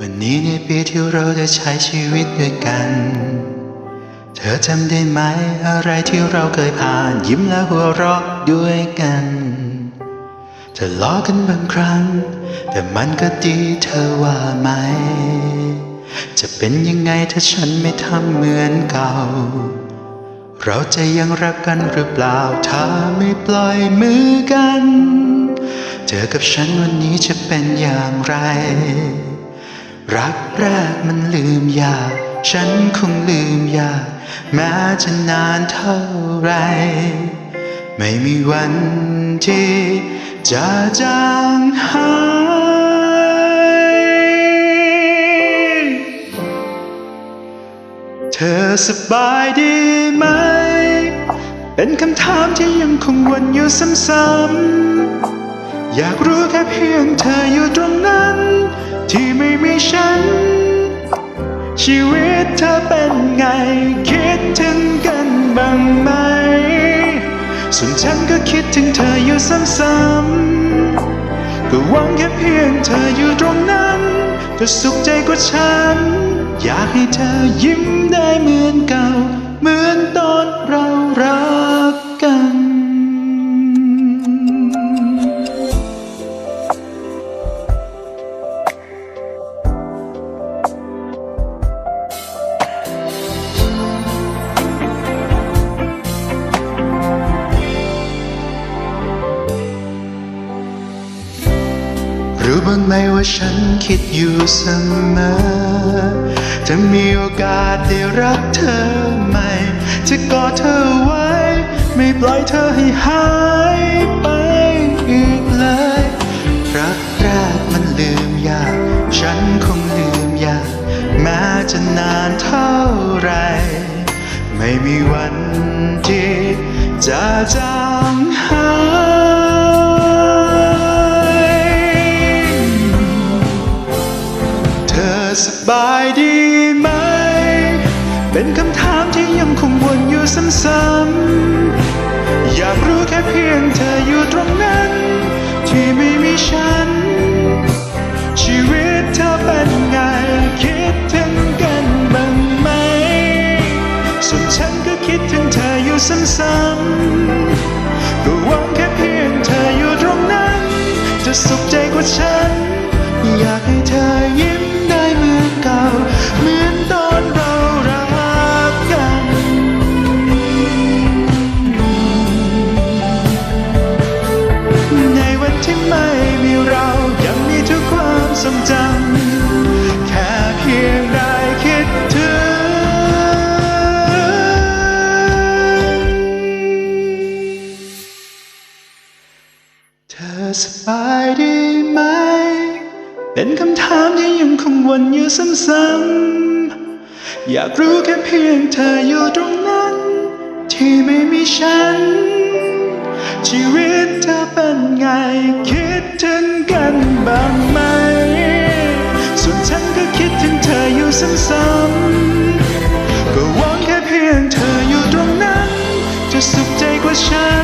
วันนี้ในปีที่เราได้ใช้ชีวิตด้วยกัน เธอจำได้ไหมอะไรที่เราเคยผ่าน ยิ้มและหัวเราะด้วยกันทะเลาะกันบางครั้ง แต่มันก็ดีเธอว่าไหม จะเป็นยังไงถ้าฉันไม่ทำเหมือนเก่า เราจะยังรักกันหรือเปล่า ถ้าไม่ปล่อยมือกัน เธอกับฉันวันนี้จะเป็นอย่างไร รักแรกมันลืมยาก ฉันคงลืมยาก แม้จะนานเท่าไร ไม่มีวันที่จะจางหายเธอสบายดีไหม เป็นคำถามที่ยังคงวนอยู่ซ้ำๆอยากรู้แค่เพียงเธออยู่ตรง ชีวิตเธอเป็นไง คิดถึงกันบ้างไหม ส่วนฉันก็คิดถึงเธออยู่ซ้ำๆก็หวังแค่เพียงเธออยู่ตรงนั้น จะสุขใจกว่าฉัน อยากให้เธอยิ้มได้เหมือนเก่า เหมือนตอนเรารัก รู้บ้างไหมว่าฉันคิดอยู่เสมอ จะมีโอกาสได้รักเธอใหม่ จะกอดเธอไว้ ไม่ปล่อยเธอให้หายไปอีกเลย รักแรกมันลืมยาก ฉันคงลืมยาก แม้จะนานเท่าไร ไม่มีวันที่จะจางหาย สบายดีไหม เป็นคำถามที่ยังคงวนอยู่ซ้ำๆอยากรู้แค่เพียงเธออยู่ตรงนั้น ที่ไม่มีฉัน ชีวิตเธอเป็นไง คิดถึงกันบ้างไหม ส่วนฉันก็คิดถึงเธออยู่ซ้ำๆก็หวังแค่เพียงเธออยู่ตรงนั้น จะสุขใจกว่าฉัน อยากให้ ทรงจำแค่เพียงได้คิดถึงเธอสบายดีไหม เป็นคำถามที่ยังคงวนอยู่ซ้ำๆอยากรู้แค่เพียงเธออยู่ตรงนั้น ที่ไม่มีฉัน ชีวิตเธอเป็นไงคิดถึง ข